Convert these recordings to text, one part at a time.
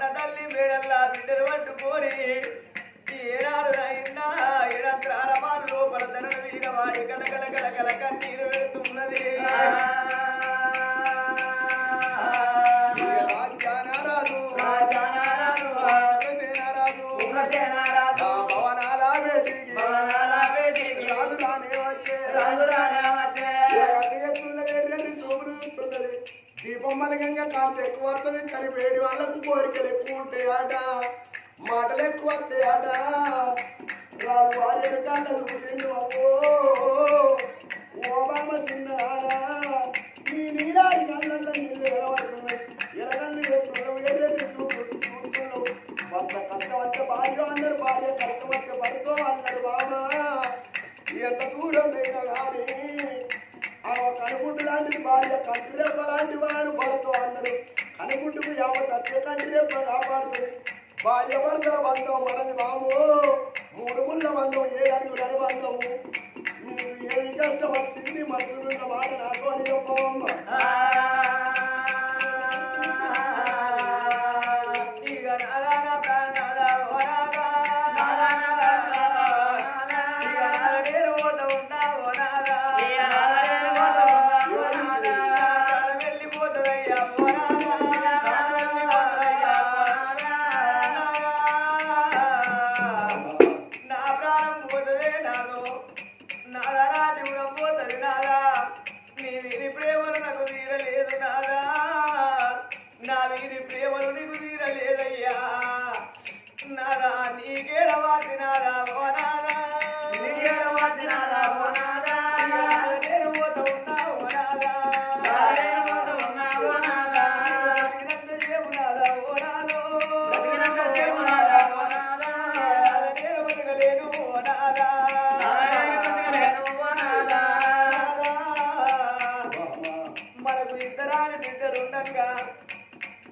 ಕನ್ನಡದಲ್ಲಿ ಬೀಳಲ್ಲ ಬಿಡರುವಂಟು ಕೋರಿ cada um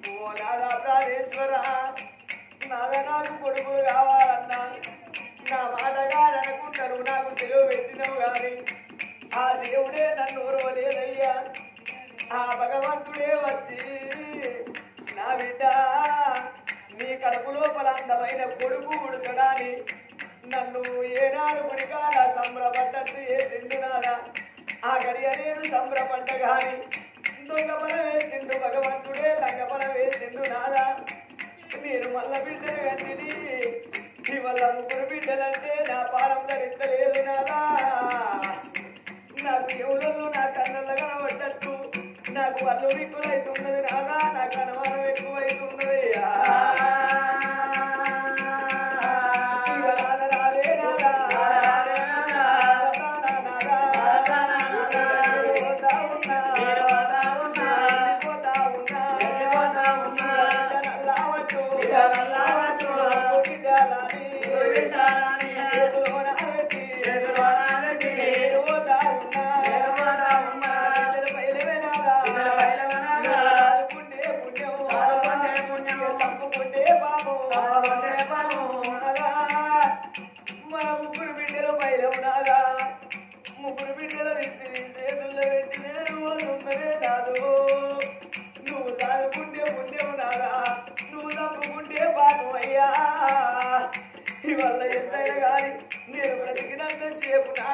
ఓ నాద అపరాధేశ్వర నాద నాకు కావాలన్నా నా నాకు తెలివి పెట్టినవు కానీ ఆ దేవుడే నన్ను రోలేదయ్యా ఆ భగవంతుడే వచ్చి నా బిడ్డ నీ కడుపు లోపల అందమైన కొడుకు ఉడకడాని నన్ను ఏనాడు గుడికాడ సంబరపడ్డట్టు ఏ తిండునాదా ఆ గడియ నేను సంబరపడ్డ కానీ తొగబల వేసిండు భగవంతుడే తగబల వేసిండు నాదా నేను మల్ల బిడ్డను కట్టిది నీ వల్ల ముగ్గురు బిడ్డలంటే నా పారం ధరించలేదు నాదా నాకు ఎవరు నా కన్నుల కనబడ్డట్టు నాకు వల్ల ఎక్కువైతున్నది నాదా నాకు అనుమానం ఎక్కువైతున్నది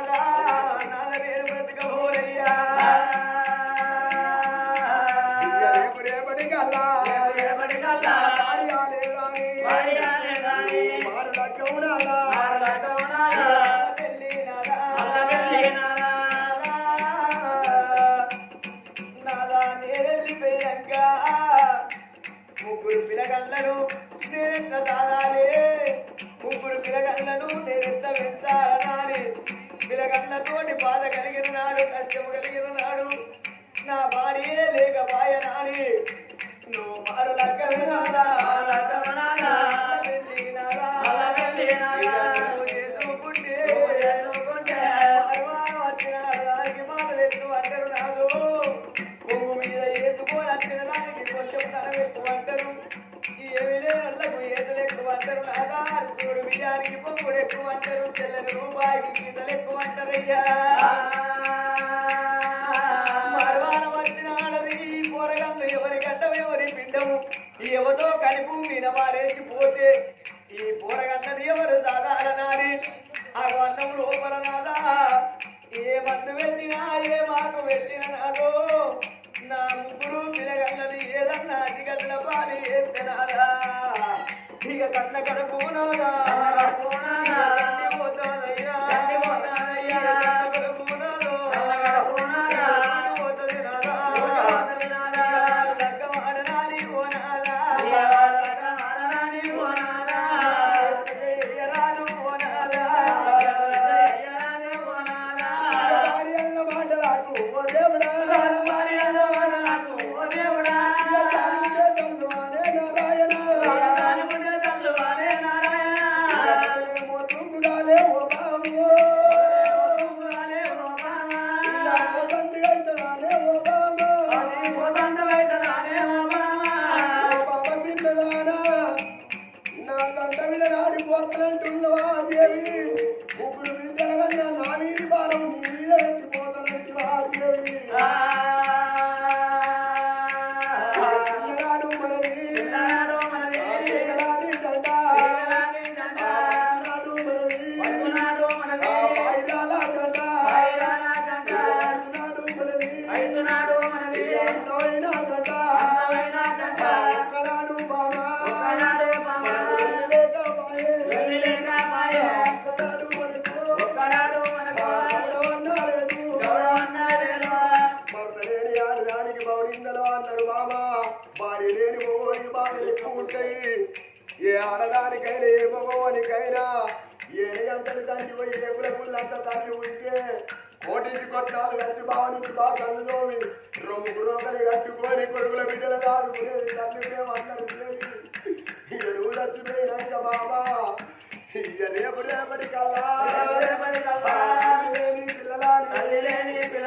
la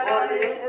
Olha,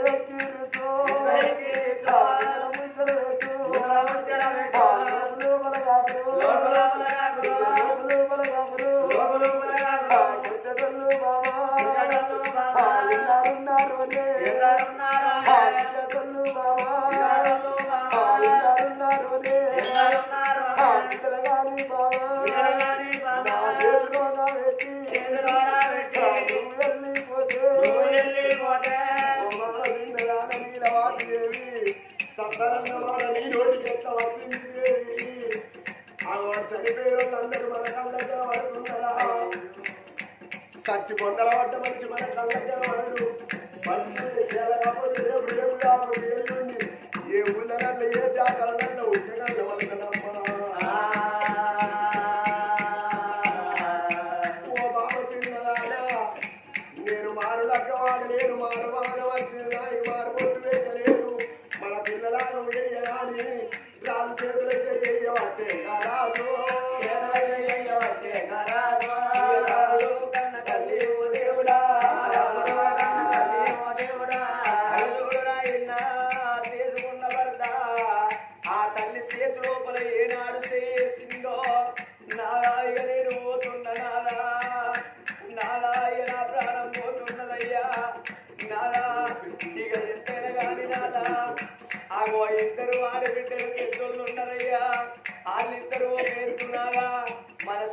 aquela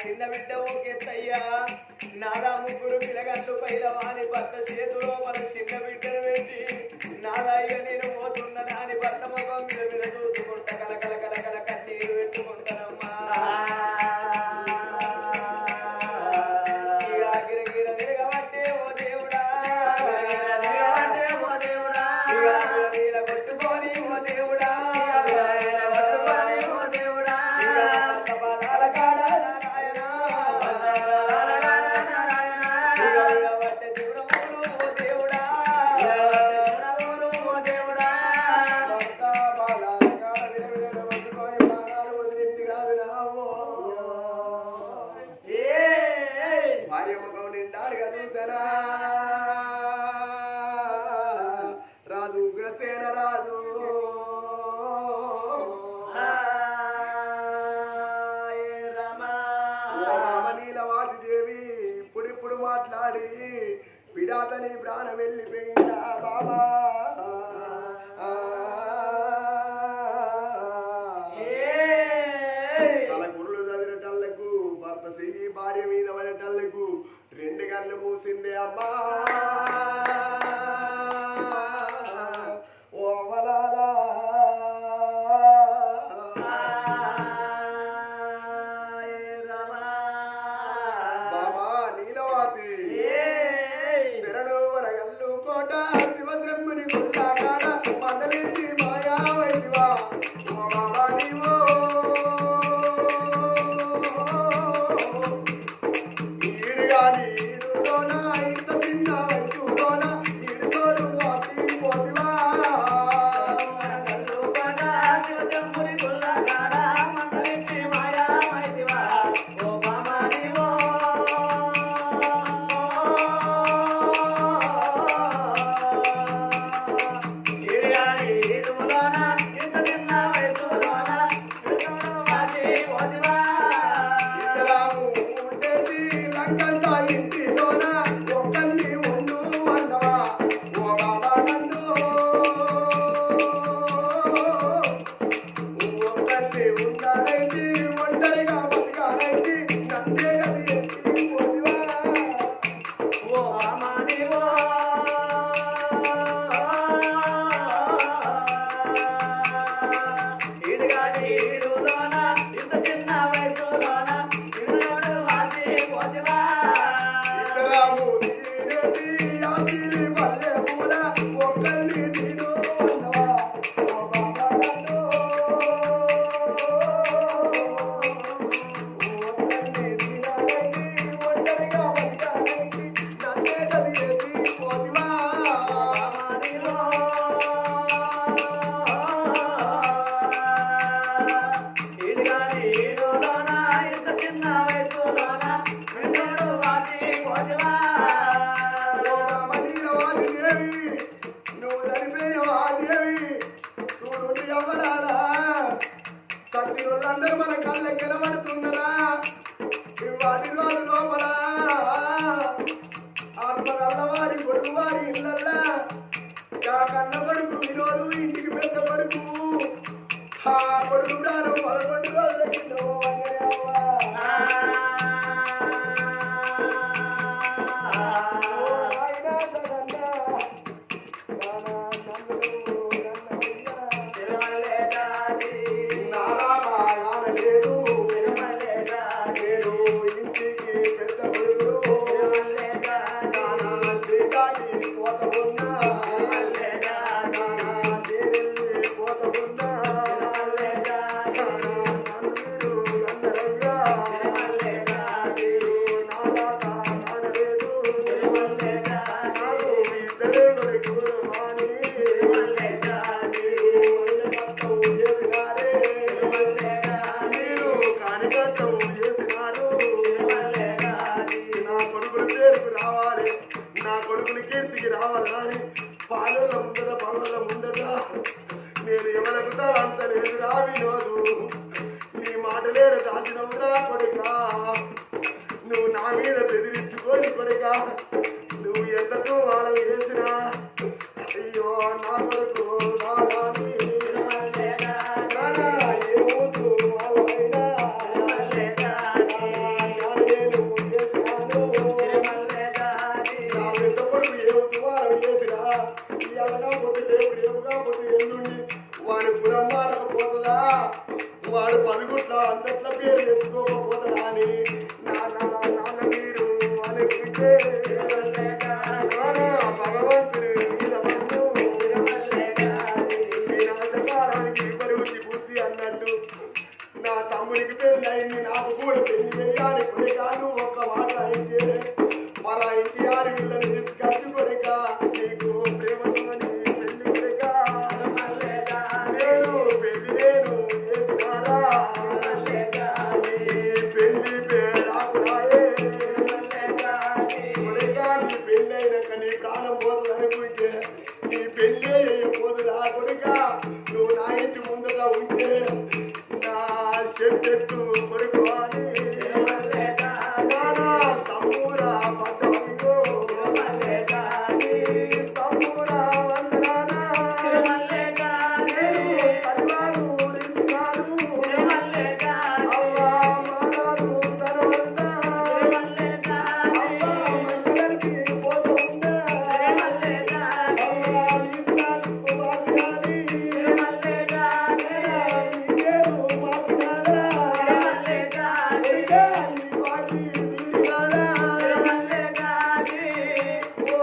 చిన్న బిడ్డ ఓకే తయ్యా నాదా ముగ్గురు పిలగట్లు పైలవాని భర్త చేతులో اللي بينا بابا.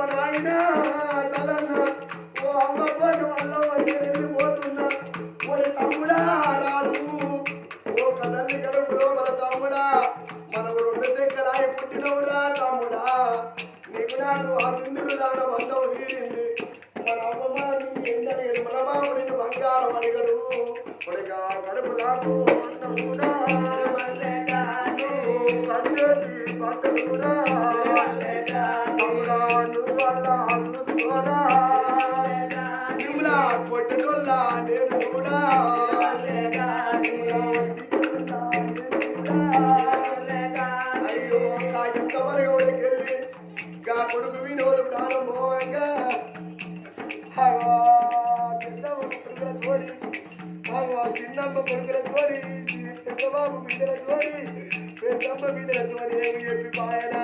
ஓராயிரம் చిన్నమ్మ కొడుకుల తోలి పెద్దబాబు బిడ్డల జోలి పెద్దమ్మ బిడ్డల జోలి ఏమి చెప్పి పాయనా?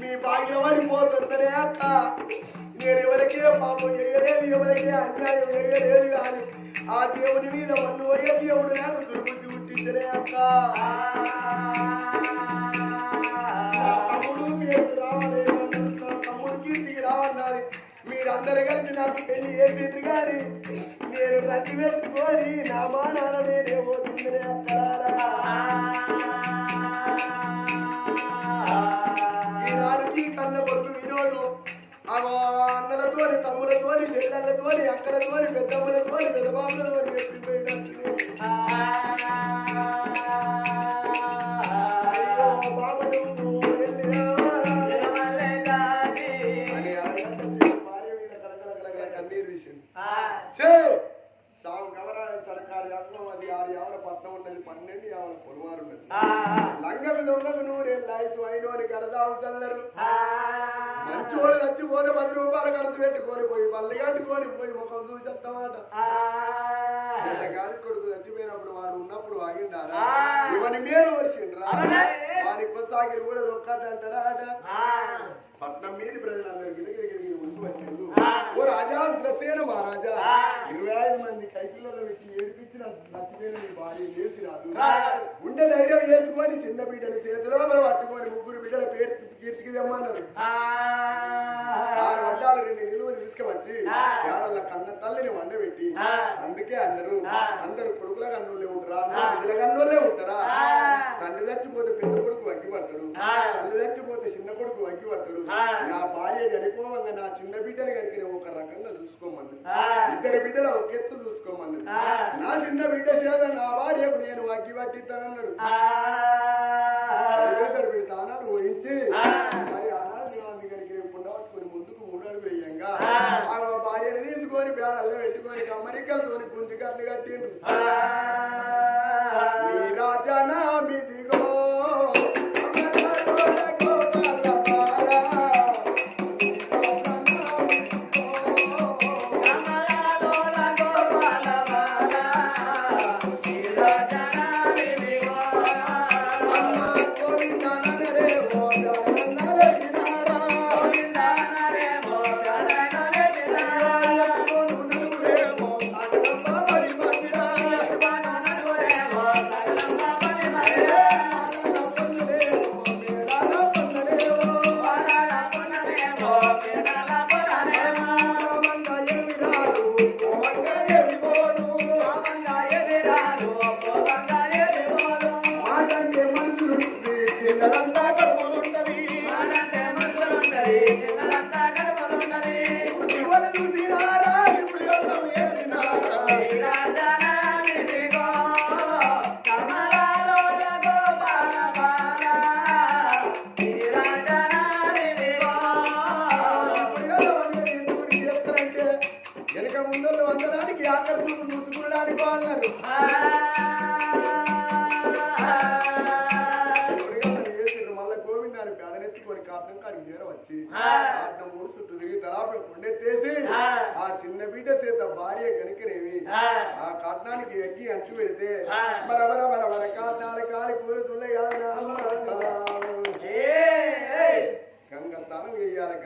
మీ భాగ్యం పడిపోతుందనే అక్క నేను ఎవరికే పాపం ఎగరేది ఎవరికే అన్యాయం ఎగరేది కానీ ఆ దేవుని మీద పెట్టుకొని నా మా నాన్న నేనే పోతుందనే ఈనాడుకి కన్న కొడుకు వినోదు. అగో అన్నలతోని తమ్ములతోని చెల్లెళ్ళతోని అక్కలతోని పెద్దమ్మలతోని పెద్దబాబులతోని. కరదావు చల్లరు మంచోడు చచ్చిపోతే పది రూపాయలు ఖర్చు పెట్టుకొని పోయి బల్లి కట్టుకొని పోయి ముఖం చూసి వస్తామాట కాదు కొడుకు చచ్చిపోయినప్పుడు వాడు ఉన్నప్పుడు ఆగిండారా? ఇవని మేలు వచ్చిండ్రా వాని కొసాగిరి కూడా దొక్కదంటారా అట పట్నం మీది ప్రజలందరికీ ఉంటూ వచ్చిండు ఓ రాజా ఉగ్రసేన మహారాజా? ఇరవై ఐదు మంది కైకిళ్ళలో పెట్టి ఏడిపించిన నచ్చిపోయిన మీ భార్య లేచి రాదు ఉండే ధైర్యం వేసుకొని చిన్న బిడ్డలు చేతిలో మనం పట్టుకొని ముగ్గురు బిడ్డల పేరు కీర్తికి తెమ్మన్నారు ఆరు వడ్డాలు రెండు నిలువ తీసుకువచ్చి ఏడళ్ళ కన్న తల్లిని వండబెట్టి అందుకే అందరూ అందరు కొడుకుల కన్నులే ఉంటారా? బిడ్డల కన్నులే ఉంటారా? తండ్రి చచ్చిపోతే పెద్ద కొడుకు వగ్గి పడతాడు తల్లి చచ్చిపోతే చిన్న కొడుకు వగ్గి పడతాడు నా భార్య చనిపోవంగా నా చిన్న బిడ్డని కనుక ఒక రకంగా చూసుకోమన్నది. ఇద్దరు బిడ్డలు ఒక ఎత్తు చూసుకోమన్నది. నా చిన్న బిడ్డ చేత నా భార్యకు నేను వగ్గి పట్టిస్తానన్నాడు ఇద్దరు బిడ్డ తానాలు వహించి మరి ఆనాడు దేవుని దగ్గరికి నేను పుండవట్టుకొని ముందుకు మూడాడు వేయంగా ఆ భార్యను తీసుకొని బేడల్లో పెట్టుకొని కమ్మరికలతోని పుంజుకర్లు కట్టిండ్రు భార్య కనుకనేవి ఆ. కట్నానికి ఎక్కి అంచు పెడితే బరబర బరబర కాటాల కాలి గంగ స్నానం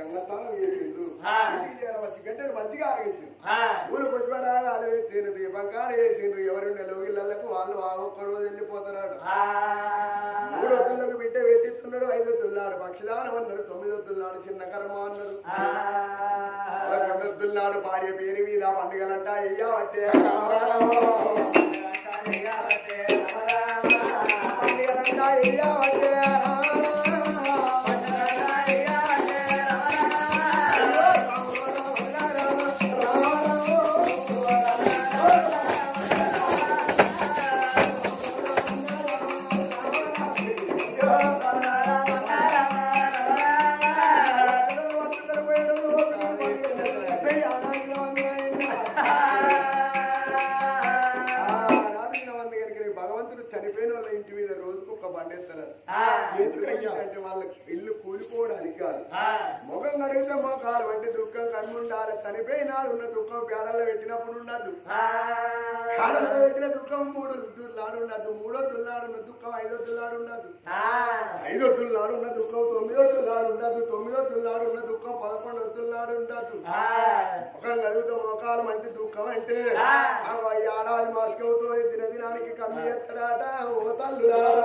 చేయాలి గంగ స్నానం చేసిండు గంటలు మంచిగా ఆరగించింది ఊరు పుష్పరాగాలు వేసిండ్రు దీపం కాడ వేసిండ్రు. ఎవరు నెలవులకు వాళ్ళు ఒక్క రోజు వెళ్ళిపోతున్నాడు. మూడు వద్దులకు బిడ్డ పెట్టిస్తున్నాడు ఐదు వద్దున్నాడు పక్షిదానం అన్నాడు తొమ్మిది వద్దున్నాడు చిన్న కర్మ అన్నాడు. పదకొండు వద్దున్నాడు భార్య పేరు మీద పండుగలంట. అయ్యా వచ్చే పండుగలంట. అయ్యా రోజుకు ఒక బండేస్తారు అంటే వాళ్ళ ఇల్లు కూలిపోవడానికి కాదు. ముఖం కడిగితే మోకాలు అంటే దుఃఖం కన్నుండాలి. చనిపోయినాడు ఉన్న దుఃఖం పేడల్లో పెట్టినప్పుడు ఉండదు. పేడల్లో పెట్టిన దుఃఖం మూడు దుల్లాడు ఉండదు. మూడో దుల్లాడు ఉన్న దుఃఖం ఐదో దుల్లాడు ఉండదు. ఐదో దుల్లాడు ఉన్న దుఃఖం తొమ్మిదో దుల్లాడు ఉండదు. తొమ్మిదో దుల్లాడు ఉన్న దుఃఖం పదకొండో దుల్లాడు ఉండదు. ఒకళ్ళు అడుగుతూ మోకాలు మంచి దుఃఖం అంటే ఏడాది మాస్కవుతో దిన దినానికి కమ్మి ఎత్తడాట. ఓ తల్లులారా.